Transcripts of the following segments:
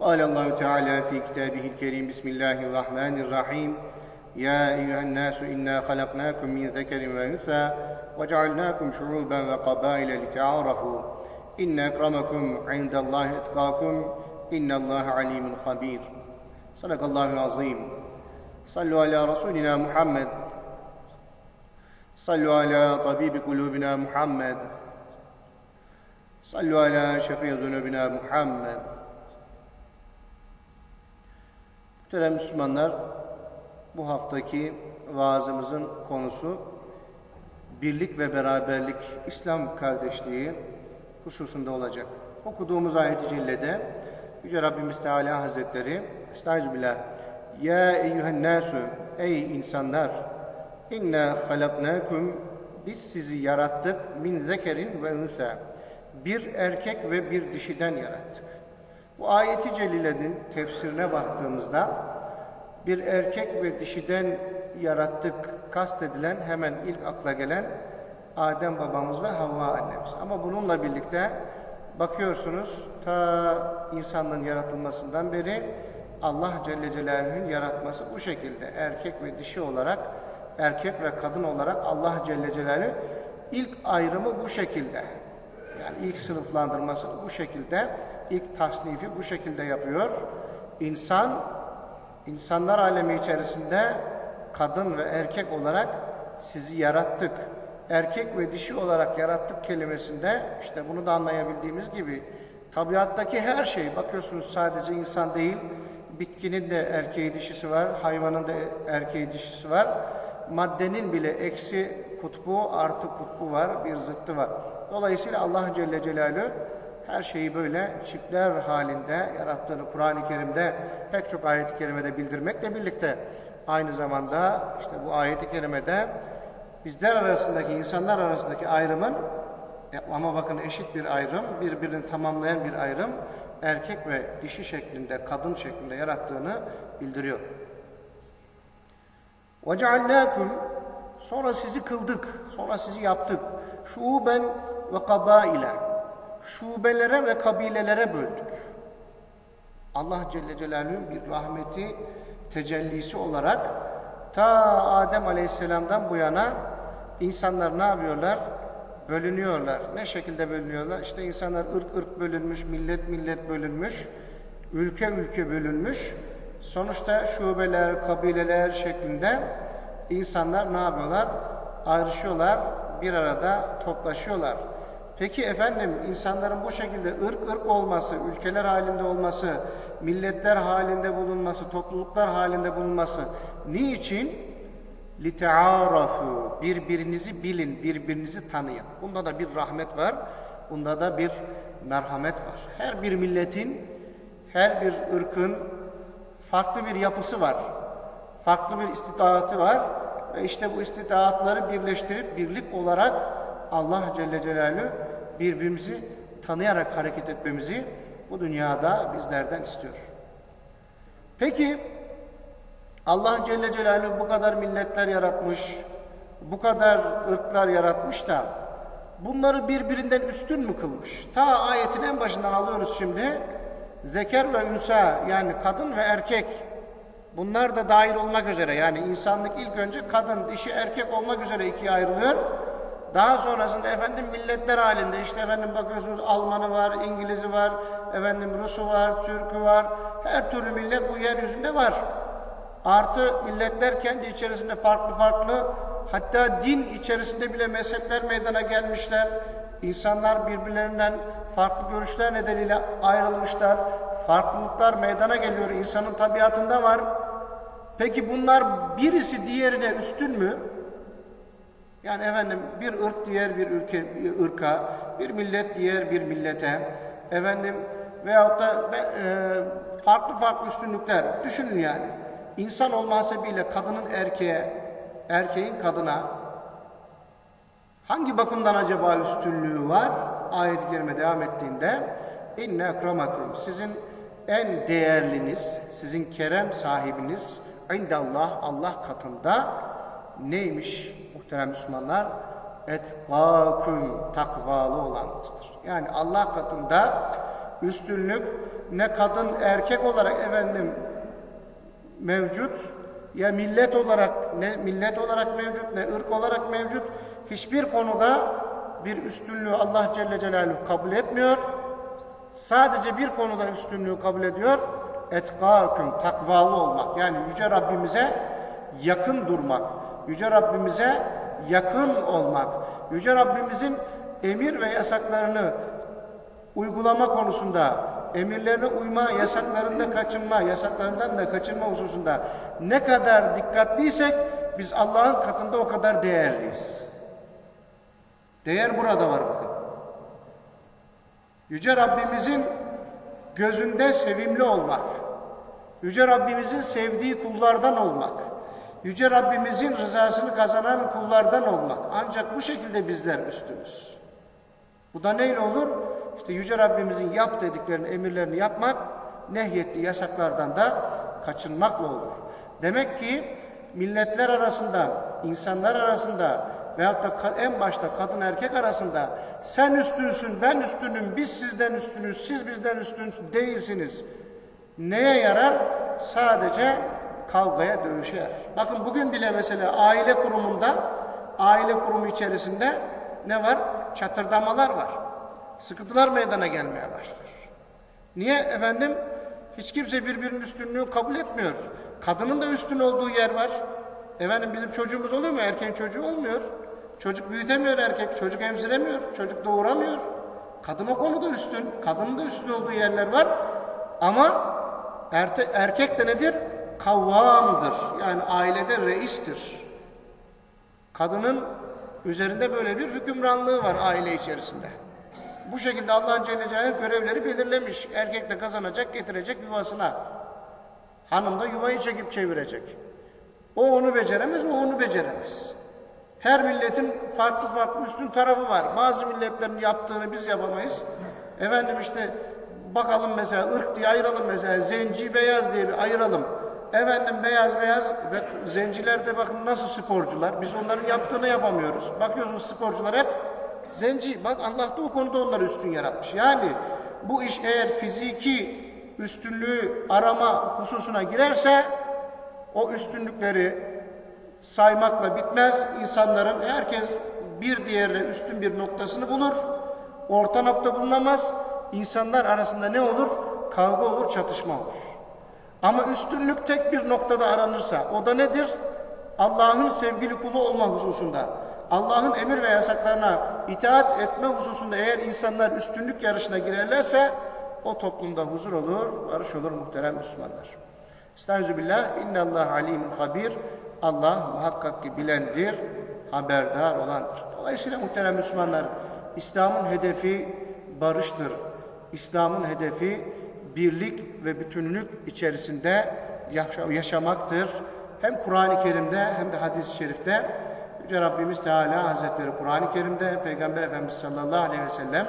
قال الله تعالى في كتابه الكريم بسم الله الرحمن الرحيم. يا أيها الناس إنا خلقناكم من ذكر وأنثى وجعلناكم شعوبا وقبائل لتعارفوا. إن أكرمكم عند الله أتقاكم إن الله عليم خبير. صدق الله العظيم. صلوا على رسولنا محمد. صلوا على طبيب قلوبنا محمد. صلوا على شفيع ذنوبنا محمد. Muhterem Müslümanlar, bu haftaki vaazımızın konusu birlik ve beraberlik, İslam kardeşliği hususunda olacak. Okuduğumuz ayet-i cellede Yüce Rabbimiz Teala Hazretleri Estağfirullah Ya eyyühen nasu Ey insanlar İnna halaknakum Biz sizi yarattık min zekerin ve unsa Bir erkek ve bir dişiden yarattık. Bu ayeti celilenin tefsirine baktığımızda bir erkek ve dişiden yarattık kastedilen hemen ilk akla gelen Adem babamız ve Havva annemiz. Ama bununla birlikte bakıyorsunuz ta insanlığın yaratılmasından beri Allah Celle Celaluhu'nun yaratması bu şekilde erkek ve dişi olarak erkek ve kadın olarak Allah Celle Celaluhu ilk ayrımı bu şekilde. Yani ilk sınıflandırması bu şekilde, ilk tasnifi bu şekilde yapıyor. İnsan, insanlar alemi içerisinde kadın ve erkek olarak sizi yarattık. Erkek ve dişi olarak yarattık kelimesinde işte bunu da anlayabildiğimiz gibi tabiattaki her şey bakıyorsunuz sadece insan değil bitkinin de erkeği dişisi var, hayvanın da erkeği dişisi var. Maddenin bile eksi kutbu artı kutbu var, bir zıttı var. Dolayısıyla Allah Celle Celaluhu her şeyi böyle çiftler halinde yarattığını Kur'an-ı Kerim'de pek çok ayet-i kerimede bildirmekle birlikte aynı zamanda işte bu ayet-i kerimede bizler arasındaki, insanlar arasındaki ayrımın e, ama bakın eşit bir ayrım, birbirini tamamlayan bir ayrım erkek ve dişi şeklinde, kadın şeklinde yarattığını bildiriyor. وَجَعَلْنَاكُمْ Sonra sizi kıldık, sonra sizi yaptık. Şuben ve kabaile. Şubelere ve kabilelere böldük. Allah Celle Celaluhu'nun bir rahmeti tecellisi olarak ta Adem Aleyhisselam'dan bu yana insanlar ne yapıyorlar? Bölünüyorlar. Ne şekilde bölünüyorlar? İşte insanlar ırk ırk bölünmüş, millet millet bölünmüş, ülke ülke bölünmüş. Sonuçta şubeler, kabileler şeklinde insanlar ne yapıyorlar? Ayrışıyorlar, bir arada toplaşıyorlar. Peki efendim insanların bu şekilde ırk ırk olması, ülkeler halinde olması, milletler halinde bulunması, topluluklar halinde bulunması niçin? لِتَعَارَفُوا Birbirinizi bilin, birbirinizi tanıyın. Bunda da bir rahmet var, bunda da bir merhamet var. Her bir milletin, her bir ırkın farklı bir yapısı var. Farklı bir istidatı var. Ve işte bu istidatları birleştirip birlik olarak Allah Celle Celaluhu birbirimizi tanıyarak hareket etmemizi bu dünyada bizlerden istiyor. Peki Allah Celle Celaluhu bu kadar milletler yaratmış, bu kadar ırklar yaratmış da bunları birbirinden üstün mü kılmış? Ta ayetin en başından alıyoruz şimdi. Zeker ve ünsa yani kadın ve erkek bunlar da dahil olmak üzere yani insanlık ilk önce kadın, dişi, erkek olmak üzere ikiye ayrılıyor. Daha sonrasında efendim milletler halinde işte efendim bakıyorsunuz Almanı var, İngiliz'i var, efendim Rus'u var, Türk'ü var. Her türlü millet bu yeryüzünde var. Artı milletler kendi içerisinde farklı farklı hatta din içerisinde bile mezhepler meydana gelmişler. İnsanlar birbirlerinden farklı görüşler nedeniyle ayrılmışlar. Farklılıklar meydana geliyor. İnsanın tabiatında var. Peki bunlar birisi diğerine üstün mü? Yani efendim bir ırk diğer bir ülke bir ırka, bir millet diğer bir millete, efendim veyahut da e, farklı farklı üstünlükler düşünün yani. İnsan olma hasebiyle kadının erkeğe, erkeğin kadına hangi bakımdan acaba üstünlüğü var? Ayet-i devam ettiğinde inne ekremakum sizin en değerliniz, sizin kerem sahibiniz indallah Allah katında neymiş muhterem Müslümanlar? Etkâküm takvalı olanınızdır. Yani Allah katında üstünlük ne kadın erkek olarak efendim mevcut ya millet olarak ne millet olarak mevcut ne ırk olarak mevcut hiçbir konuda bir üstünlüğü Allah Celle Celaluhu kabul etmiyor. Sadece bir konuda üstünlüğü kabul ediyor. Etkâküm takvalı olmak. Yani yüce Rabbimize yakın durmak. Yüce Rabbimize yakın olmak. Yüce Rabbimizin emir ve yasaklarını uygulama konusunda, emirlerine uyma, yasaklarında kaçınma, yasaklarından da kaçınma hususunda ne kadar dikkatliysek biz Allah'ın katında o kadar değerliyiz. Değer burada var bakın. Yüce Rabbimizin gözünde sevimli olmak, Yüce Rabbimizin sevdiği kullardan olmak, Yüce Rabbimizin rızasını kazanan kullardan olmak. Ancak bu şekilde bizler üstünüz. Bu da neyle olur? İşte Yüce Rabbimizin yap dediklerini, emirlerini yapmak, nehyettiği yasaklardan da kaçınmakla olur. Demek ki milletler arasında, insanlar arasında veyahut da en başta kadın erkek arasında sen üstünsün, ben üstünüm, biz sizden üstünüz, siz bizden üstün değilsiniz. Neye yarar? Sadece kavgaya, dövüşe yarar. Bakın bugün bile mesela aile kurumunda, aile kurumu içerisinde ne var? Çatırdamalar var. Sıkıntılar meydana gelmeye başlıyor. Niye efendim? Hiç kimse birbirinin üstünlüğü kabul etmiyor. Kadının da üstün olduğu yer var. Efendim bizim çocuğumuz oluyor mu? Erkeğin çocuğu olmuyor. Çocuk büyütemiyor erkek, çocuk emziremiyor, çocuk doğuramıyor. Kadın o konuda üstün, kadının da üstün olduğu yerler var. Ama erte, erkek de nedir? Kavvamdır. Yani ailede reistir. Kadının üzerinde böyle bir hükümranlığı var aile içerisinde. Bu şekilde Allah'ın Celle Celaluhu görevleri belirlemiş. Erkek de kazanacak, getirecek yuvasına. Hanım da yuvayı çekip çevirecek. O onu beceremez, o onu beceremez. Her milletin farklı farklı üstün tarafı var. Bazı milletlerin yaptığını biz yapamayız. Efendim işte bakalım mesela ırk diye ayıralım mesela zenci beyaz diye bir ayıralım. Efendim beyaz beyaz zenciler de bakın nasıl sporcular. Biz onların yaptığını yapamıyoruz. Bakıyorsunuz sporcular hep zenci. Bak Allah da o konuda onları üstün yaratmış. Yani bu iş eğer fiziki üstünlüğü arama hususuna girerse o üstünlükleri saymakla bitmez. İnsanların herkes bir diğerine üstün bir noktasını bulur. Orta nokta bulunamaz. İnsanlar arasında ne olur? Kavga olur, çatışma olur. Ama üstünlük tek bir noktada aranırsa o da nedir? Allah'ın sevgili kulu olma hususunda. Allah'ın emir ve yasaklarına itaat etme hususunda eğer insanlar üstünlük yarışına girerlerse o toplumda huzur olur, barış olur muhterem Müslümanlar. Estağfirullah. İnne Allah alimun habir. Allah muhakkak ki bilendir, haberdar olandır. Dolayısıyla muhterem Müslümanlar, İslam'ın hedefi barıştır. İslam'ın hedefi birlik ve bütünlük içerisinde yaşa- yaşamaktır. Hem Kur'an-ı Kerim'de hem de hadis-i şerifte Yüce Rabbimiz Teala Hazretleri Kur'an-ı Kerim'de Peygamber Efendimiz sallallahu aleyhi ve sellem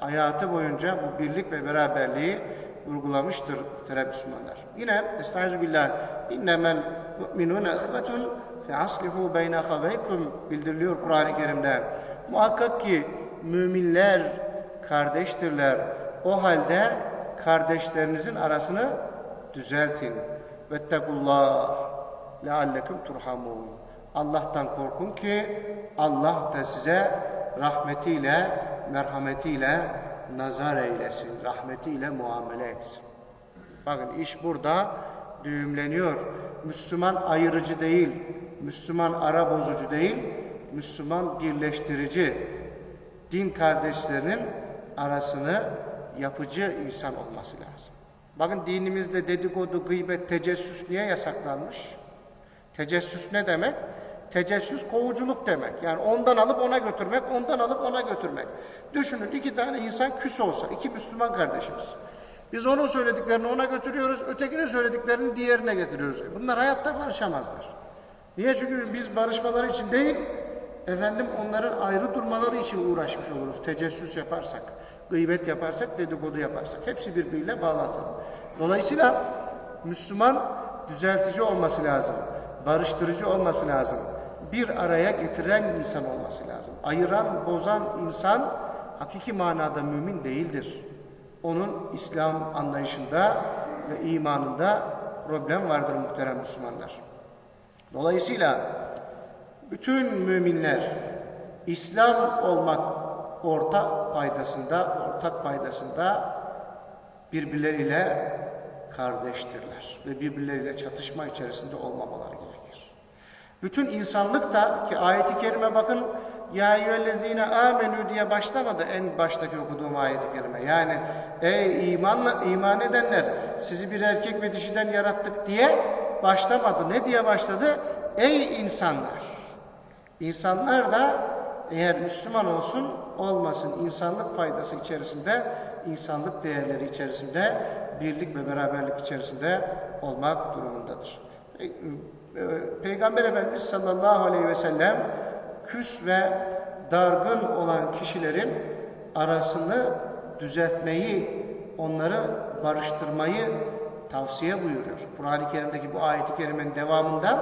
hayatı boyunca bu birlik ve beraberliği vurgulamıştır muhterem Müslümanlar. Yine Estaizu billah innemel mu'minune ihvetun fe aslihu beyne haveykum bildiriliyor Kur'an-ı Kerim'de. Muhakkak ki müminler kardeştirler. O halde kardeşlerinizin arasını düzeltin. Vettekullah leallekum turhamun. Allah'tan korkun ki Allah da size rahmetiyle, merhametiyle nazar eylesin. Rahmetiyle muamele etsin. Bakın iş burada düğümleniyor. Müslüman ayırıcı değil, Müslüman ara bozucu değil, Müslüman birleştirici. Din kardeşlerinin arasını yapıcı insan olması lazım. Bakın dinimizde dedikodu, gıybet, tecessüs niye yasaklanmış? Tecessüs ne demek? Tecessüs kovuculuk demek. Yani ondan alıp ona götürmek, ondan alıp ona götürmek. Düşünün iki tane insan küs olsa, iki Müslüman kardeşimiz. Biz onun söylediklerini ona götürüyoruz, ötekinin söylediklerini diğerine getiriyoruz. E Bunlar hayatta barışamazlar. Niye? Çünkü biz barışmaları için değil, efendim onların ayrı durmaları için uğraşmış oluruz. Tecessüs yaparsak, gıybet yaparsak, dedikodu yaparsak. Hepsi birbiriyle bağlantılı. Dolayısıyla Müslüman düzeltici olması lazım. Barıştırıcı olması lazım. Bir araya getiren insan olması lazım. Ayıran, bozan insan hakiki manada mümin değildir. Onun İslam anlayışında ve imanında problem vardır muhterem Müslümanlar. Dolayısıyla bütün müminler İslam olmak ortak paydasında, ortak paydasında birbirleriyle kardeştirler ve birbirleriyle çatışma içerisinde olmamaları gerekir. Bütün insanlık da ki ayeti kerime bakın ya eyyühellezine amenü diye başlamadı en baştaki okuduğum ayeti kerime. Yani ey imanla iman edenler sizi bir erkek ve dişiden yarattık diye başlamadı. Ne diye başladı? Ey insanlar. İnsanlar da eğer Müslüman olsun olmasın insanlık paydası içerisinde, insanlık değerleri içerisinde, birlik ve beraberlik içerisinde olmak durumundadır. E, Peygamber Efendimiz sallallahu aleyhi ve sellem küs ve dargın olan kişilerin arasını düzeltmeyi, onları barıştırmayı tavsiye buyuruyor. Kur'an-ı Kerim'deki bu ayeti kerimenin devamında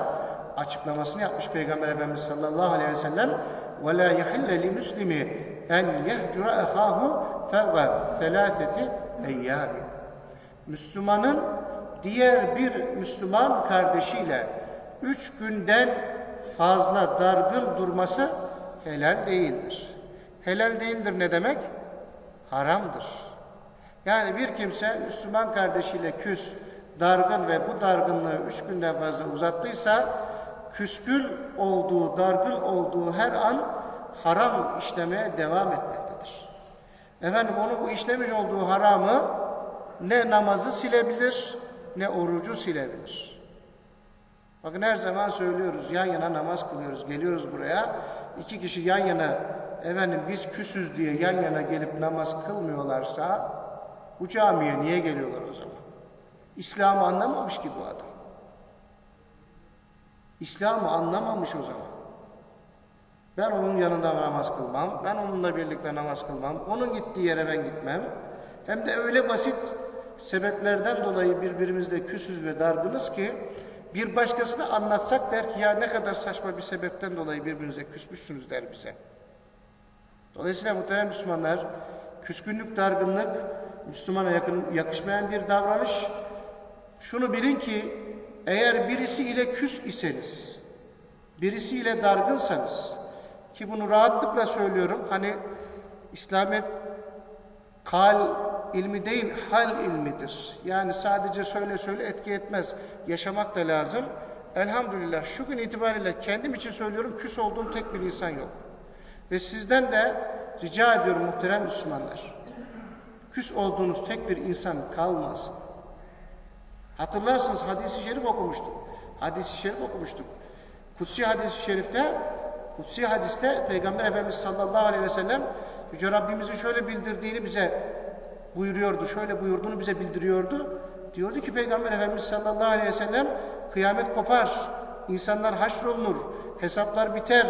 açıklamasını yapmış Peygamber Efendimiz sallallahu aleyhi ve sellem وَلَا يَحِلَّ لِمُسْلِمِ اَنْ يَهْجُرَ اَخَاهُ فَوَّ ثَلَاثَةِ اَيَّامٍ Müslümanın diğer bir Müslüman kardeşiyle üç günden fazla dargın durması helal değildir. Helal değildir ne demek? Haramdır. Yani bir kimse Müslüman kardeşiyle küs, dargın ve bu dargınlığı üç günden fazla uzattıysa küskün olduğu, dargın olduğu her an haram işlemeye devam etmektedir. Efendim onu bu işlemiş olduğu haramı ne namazı silebilir ne orucu silebilir. Bakın her zaman söylüyoruz yan yana namaz kılıyoruz geliyoruz buraya iki kişi yan yana efendim biz küsüz diye yan yana gelip namaz kılmıyorlarsa bu camiye niye geliyorlar o zaman? İslam'ı anlamamış ki bu adam. İslam'ı anlamamış o zaman. Ben onun yanında namaz kılmam, ben onunla birlikte namaz kılmam, onun gittiği yere ben gitmem. Hem de öyle basit sebeplerden dolayı birbirimizle küsüz ve dargınız ki bir başkasına anlatsak der ki ya ne kadar saçma bir sebepten dolayı birbirinize küsmüşsünüz der bize. Dolayısıyla muhterem Müslümanlar küskünlük, dargınlık Müslümana yakın, yakışmayan bir davranış. Şunu bilin ki eğer birisi ile küs iseniz, birisi ile dargınsanız ki bunu rahatlıkla söylüyorum hani İslamiyet kal ilmi değil hal ilmidir. Yani sadece söyle söyle etki etmez. Yaşamak da lazım. Elhamdülillah şu gün itibariyle kendim için söylüyorum küs olduğum tek bir insan yok. Ve sizden de rica ediyorum muhterem Müslümanlar. Küs olduğunuz tek bir insan kalmasın. Hatırlarsınız hadisi şerif okumuştuk. Hadisi şerif okumuştuk. Kutsi hadisi şerifte, kutsi hadiste Peygamber Efendimiz sallallahu aleyhi ve sellem Yüce Rabbimizin şöyle bildirdiğini bize buyuruyordu, şöyle buyurduğunu bize bildiriyordu. Diyordu ki Peygamber Efendimiz sallallahu aleyhi ve sellem kıyamet kopar, insanlar haşrolunur, hesaplar biter,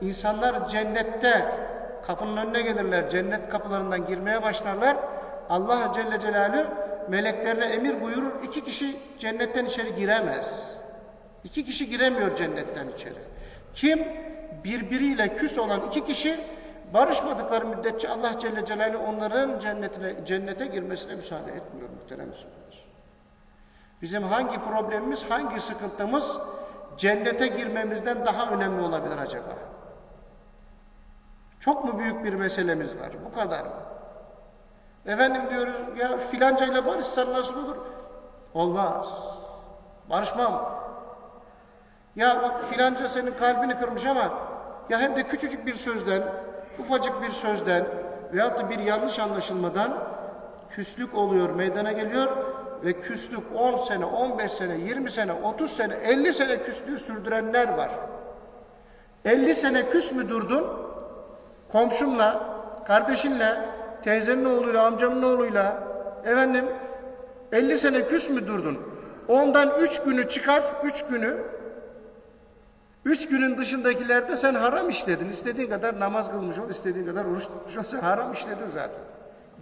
insanlar cennette kapının önüne gelirler, cennet kapılarından girmeye başlarlar. Allah Celle Celaluhu meleklerine emir buyurur, iki kişi cennetten içeri giremez. İki kişi giremiyor cennetten içeri. Kim? Birbiriyle küs olan iki kişi barışmadıkları müddetçe Allah Celle Celaluhu onların cennetine, cennete girmesine müsaade etmiyor muhterem Müslümanlar. Bizim hangi problemimiz, hangi sıkıntımız cennete girmemizden daha önemli olabilir acaba? Çok mu büyük bir meselemiz var? Bu kadar mı? Efendim diyoruz ya filancayla barışsan nasıl olur? Olmaz. Barışmam. Ya bak filanca senin kalbini kırmış ama ya hem de küçücük bir sözden, ufacık bir sözden veyahut da bir yanlış anlaşılmadan küslük oluyor, meydana geliyor ve küslük 10 sene, 15 sene, 20 sene, 30 sene, 50 sene küslüğü sürdürenler var. 50 sene küs mü durdun? Komşunla, kardeşinle, teyzenin oğluyla, amcamın oğluyla, efendim 50 sene küs mü durdun? Ondan 3 günü çıkar, 3 günü. 3 günün dışındakilerde sen haram işledin. İstediğin kadar namaz kılmış ol, istediğin kadar oruç tutmuş ol. Sen haram işledin zaten.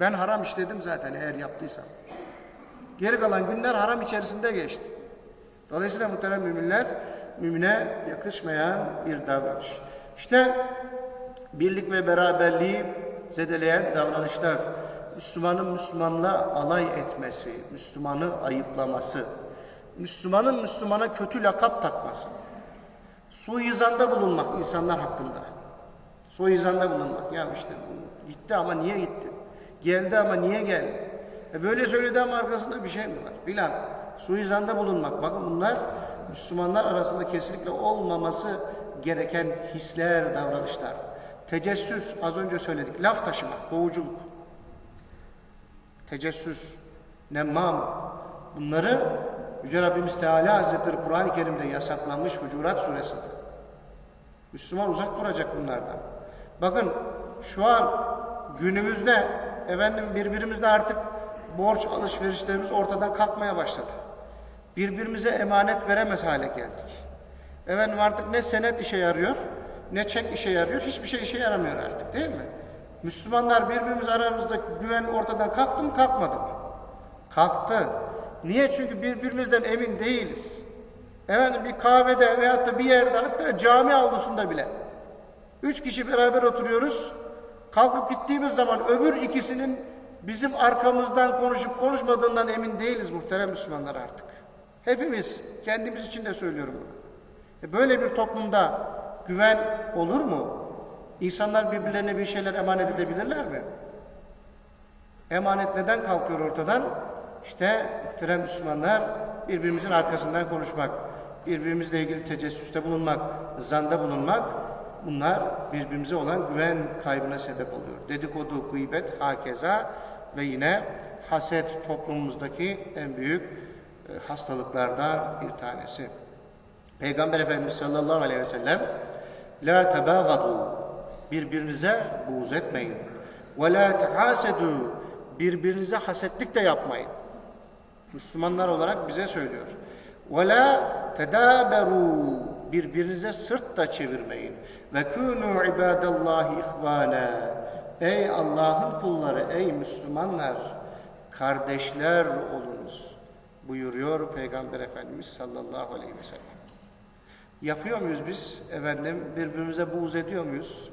Ben haram işledim zaten eğer yaptıysam. Geri kalan günler haram içerisinde geçti. Dolayısıyla muhterem müminler, mümine yakışmayan bir davranış. İşte birlik ve beraberliği zedeleyen davranışlar, Müslümanın Müslümanla alay etmesi, Müslümanı ayıplaması, Müslümanın Müslümana kötü lakap takması, suizanda bulunmak insanlar hakkında. Suizanda bulunmak. Ya işte gitti ama niye gitti? Geldi ama niye geldi? E böyle söyledi ama arkasında bir şey mi var? Filan. Suizanda bulunmak. Bakın bunlar Müslümanlar arasında kesinlikle olmaması gereken hisler, davranışlar. Tecessüs, az önce söyledik. Laf taşımak, kovuculuk. Tecessüs, nemmam. Bunları Yüce Rabbimiz Teala Hazretleri Kur'an-ı Kerim'de yasaklamış Hucurat Suresinde. Müslüman uzak duracak bunlardan. Bakın şu an günümüzde efendim birbirimizle artık borç alışverişlerimiz ortadan kalkmaya başladı. Birbirimize emanet veremez hale geldik. Efendim artık ne senet işe yarıyor, ne çek işe yarıyor, hiçbir şey işe yaramıyor artık değil mi? Müslümanlar birbirimiz aramızdaki güven ortadan kalktı mı kalkmadı mı? Kalktı. Niye? Çünkü birbirimizden emin değiliz. Efendim bir kahvede veyahut da bir yerde hatta cami avlusunda bile üç kişi beraber oturuyoruz. Kalkıp gittiğimiz zaman öbür ikisinin bizim arkamızdan konuşup konuşmadığından emin değiliz muhterem Müslümanlar artık. Hepimiz kendimiz için de söylüyorum bunu. E böyle bir toplumda güven olur mu? İnsanlar birbirlerine bir şeyler emanet edebilirler mi? Emanet neden kalkıyor ortadan? İşte muhterem Müslümanlar birbirimizin arkasından konuşmak, birbirimizle ilgili tecessüste bulunmak, zanda bulunmak bunlar birbirimize olan güven kaybına sebep oluyor. Dedikodu, gıybet, hakeza ve yine haset toplumumuzdaki en büyük e, hastalıklardan bir tanesi. Peygamber Efendimiz sallallahu aleyhi ve sellem La tebâgadu Birbirinize buğz etmeyin. Ve la tehasedu Birbirinize hasetlik de yapmayın. Müslümanlar olarak bize söylüyor. Ve la tedâberu Birbirinize sırt da çevirmeyin. Ve kûnû ibâdallâhi ihvâne Ey Allah'ın kulları, ey Müslümanlar, kardeşler olunuz buyuruyor Peygamber Efendimiz sallallahu aleyhi ve sellem. Yapıyor muyuz biz efendim? Birbirimize buğz ediyor muyuz?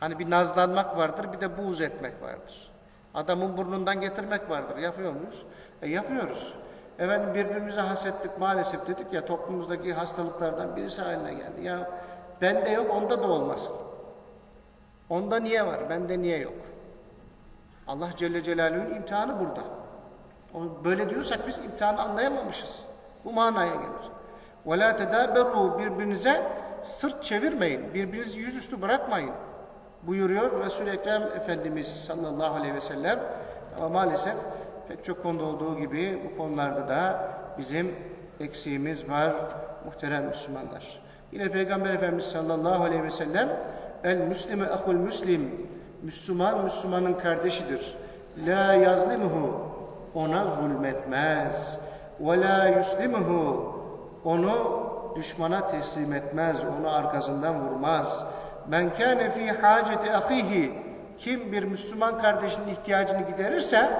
Hani bir nazlanmak vardır, bir de buğz etmek vardır. Adamın burnundan getirmek vardır. Yapıyor muyuz? E yapıyoruz. Efendim birbirimize hasetlik maalesef dedik ya toplumumuzdaki hastalıklardan birisi haline geldi. Ya bende yok, onda da olmasın. Onda niye var, bende niye yok? Allah Celle Celaluhu'nun imtihanı burada. O böyle diyorsak biz imtihanı anlayamamışız. Bu manaya gelir. Ve la tedaberu birbirinize sırt çevirmeyin. Birbirinizi yüzüstü bırakmayın. Buyuruyor Resul-i Ekrem Efendimiz sallallahu aleyhi ve sellem. Ama maalesef pek çok konuda olduğu gibi bu konularda da bizim eksiğimiz var muhterem Müslümanlar. Yine Peygamber Efendimiz sallallahu aleyhi ve sellem El müslime ahul müslim Müslüman Müslümanın kardeşidir. La yazlimuhu ona zulmetmez. Ve la yuslimuhu onu düşmana teslim etmez, onu arkasından vurmaz. Men kâne fî hâceti ahihi kim bir Müslüman kardeşinin ihtiyacını giderirse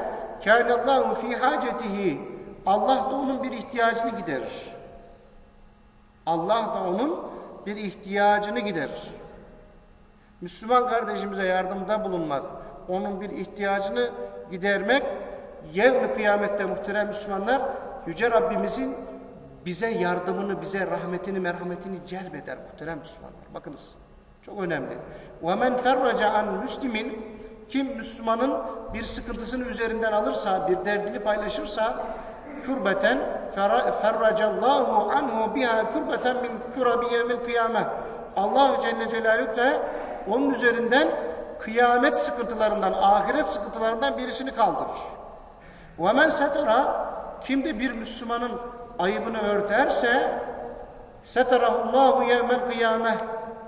kânallâhu fî hâcetihi Allah da onun bir ihtiyacını giderir. Allah da onun bir ihtiyacını giderir. Müslüman kardeşimize yardımda bulunmak, onun bir ihtiyacını gidermek, yevmi kıyamette muhterem Müslümanlar, Yüce Rabbimizin bize yardımını, bize rahmetini, merhametini celbeder muhterem Müslümanlar. Bakınız, çok önemli. وَمَنْ فَرَّجَ عَنْ Müslimin Kim Müslümanın bir sıkıntısını üzerinden alırsa, bir derdini paylaşırsa, kürbeten ferracallahu anhu biha kürbeten min kurabi yevmil kıyame. Allah Celle Celaluhu da onun üzerinden kıyamet sıkıntılarından, ahiret sıkıntılarından birisini kaldırır. Ve men setara kim de bir Müslümanın ayıbını örterse seterahullahu yevmel kıyame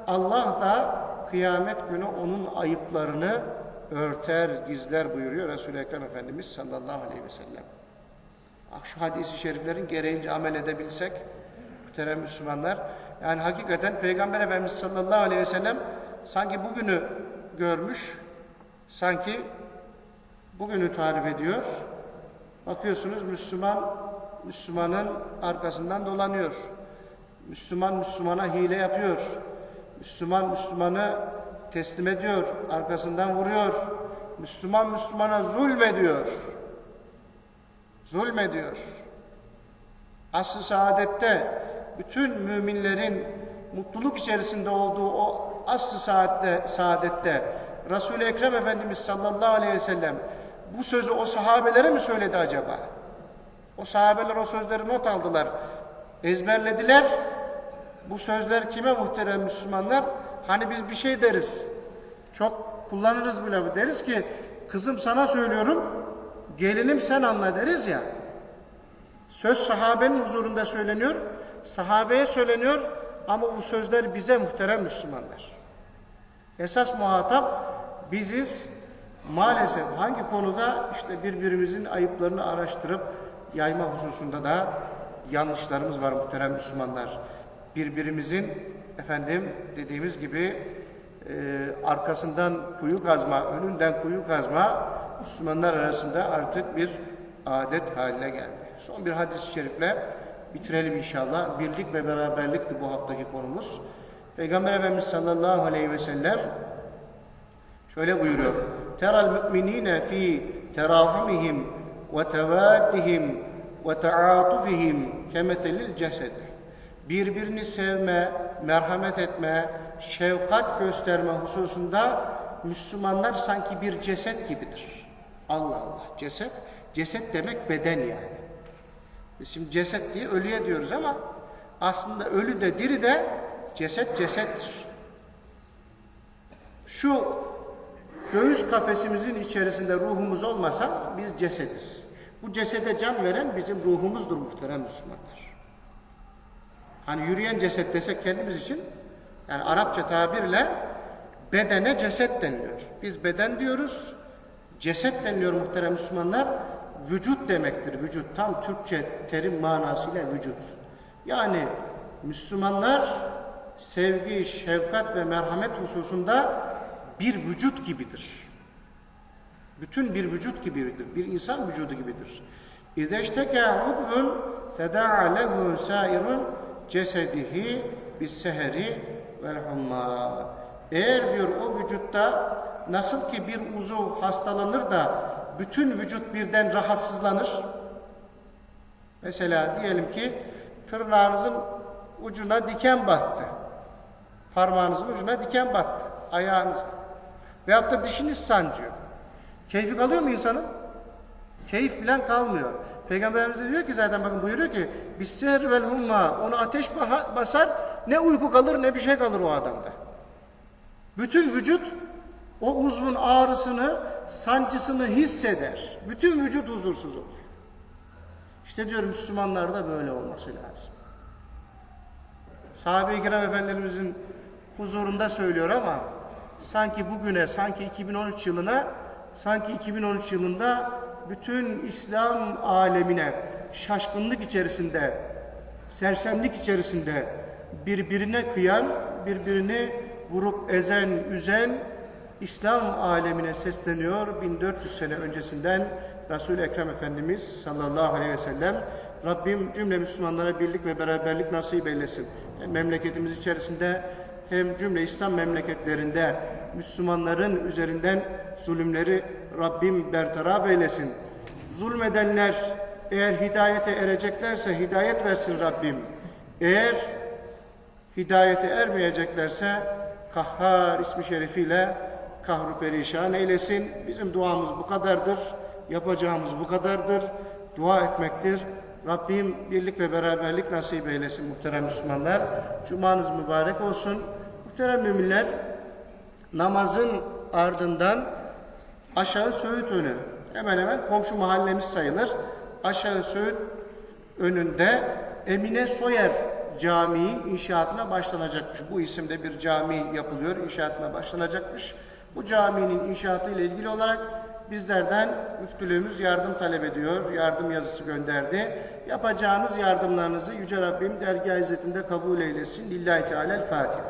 Allah da kıyamet günü onun ayıplarını örter, gizler buyuruyor Resul-i Ekrem Efendimiz sallallahu aleyhi ve sellem. Bak şu hadisi şeriflerin gereğince amel edebilsek muhterem Müslümanlar. Yani hakikaten Peygamber Efendimiz sallallahu aleyhi ve sellem sanki bugünü görmüş, sanki bugünü tarif ediyor. Bakıyorsunuz Müslüman, Müslümanın arkasından dolanıyor. Müslüman Müslümana hile yapıyor. Müslüman Müslümanı teslim ediyor, arkasından vuruyor. Müslüman Müslümana zulmediyor. Zulmediyor. Asr-ı saadette bütün müminlerin mutluluk içerisinde olduğu o asr-ı saatte, saadette Resul-i Ekrem Efendimiz sallallahu aleyhi ve sellem bu sözü o sahabelere mi söyledi acaba? O sahabeler o sözleri not aldılar, ezberlediler. Bu sözler kime muhterem Müslümanlar? Hani biz bir şey deriz, çok kullanırız bu lafı. Deriz ki kızım sana söylüyorum, gelinim sen anla deriz ya. Söz sahabenin huzurunda söyleniyor, sahabeye söyleniyor ama bu sözler bize muhterem Müslümanlar. Esas muhatap biziz. Maalesef hangi konuda işte birbirimizin ayıplarını araştırıp yayma hususunda da yanlışlarımız var muhterem Müslümanlar. Birbirimizin efendim dediğimiz gibi e, arkasından kuyu kazma, önünden kuyu kazma Müslümanlar arasında artık bir adet haline geldi. Son bir hadis-i şerifle bitirelim inşallah. Birlik ve beraberlikti bu haftaki konumuz. Peygamber Efendimiz sallallahu aleyhi ve sellem şöyle buyuruyor. Teral müminine fi terahumihim ve tevaddihim ve taatufihim kemethelil cesedi. Birbirini sevme, merhamet etme, şefkat gösterme hususunda Müslümanlar sanki bir ceset gibidir. Allah Allah. Ceset, ceset demek beden yani. Biz şimdi ceset diye ölüye diyoruz ama aslında ölü de diri de ceset cesettir. Şu göğüs kafesimizin içerisinde ruhumuz olmasa biz cesediz. Bu cesede can veren bizim ruhumuzdur muhterem Müslümanlar. Hani yürüyen ceset desek kendimiz için yani Arapça tabirle bedene ceset deniliyor. Biz beden diyoruz, ceset deniliyor muhterem Müslümanlar. Vücut demektir, vücut. Tam Türkçe terim manasıyla vücut. Yani Müslümanlar sevgi, şefkat ve merhamet hususunda bir vücut gibidir. Bütün bir vücut gibidir. Bir insan vücudu gibidir. İzeşteke udvun teda'a lehu sairun cesedihi bis seheri vel humma. Eğer diyor o vücutta nasıl ki bir uzuv hastalanır da bütün vücut birden rahatsızlanır. Mesela diyelim ki tırnağınızın ucuna diken battı. Parmağınızın ucuna diken battı. Ayağınız. Veyahut da dişiniz sancıyor. Keyfi kalıyor mu insanın? Keyif falan kalmıyor. Peygamberimiz de diyor ki zaten bakın buyuruyor ki Bisser vel humma onu ateş basar ne uyku kalır ne bir şey kalır o adamda. Bütün vücut o uzvun ağrısını, sancısını hisseder. Bütün vücut huzursuz olur. İşte diyorum Müslümanlarda böyle olması lazım. Sahabe-i kiram efendilerimizin huzurunda söylüyor ama sanki bugüne, sanki 2013 yılına, sanki 2013 yılında bütün İslam alemine şaşkınlık içerisinde, sersemlik içerisinde birbirine kıyan, birbirini vurup ezen, üzen İslam alemine sesleniyor 1400 sene öncesinden Resul-i Ekrem Efendimiz sallallahu aleyhi ve sellem Rabbim cümle Müslümanlara birlik ve beraberlik nasip eylesin. Hem memleketimiz içerisinde hem cümle İslam memleketlerinde Müslümanların üzerinden zulümleri Rabbim bertaraf eylesin. Zulmedenler eğer hidayete ereceklerse hidayet versin Rabbim. Eğer hidayete ermeyeceklerse Kahhar ismi şerifiyle kahru perişan eylesin. Bizim duamız bu kadardır. Yapacağımız bu kadardır. Dua etmektir. Rabbim birlik ve beraberlik nasip eylesin muhterem Müslümanlar. Cumanız mübarek olsun. Muhterem müminler namazın ardından aşağı Söğüt önü hemen hemen komşu mahallemiz sayılır. Aşağı Söğüt önünde Emine Soyer Camii inşaatına başlanacakmış. Bu isimde bir cami yapılıyor, inşaatına başlanacakmış. Bu caminin inşaatı ile ilgili olarak bizlerden müftülüğümüz yardım talep ediyor. Yardım yazısı gönderdi. Yapacağınız yardımlarınızı Yüce Rabbim dergâh izzetinde kabul eylesin. Lillahi Teala'l Fatiha.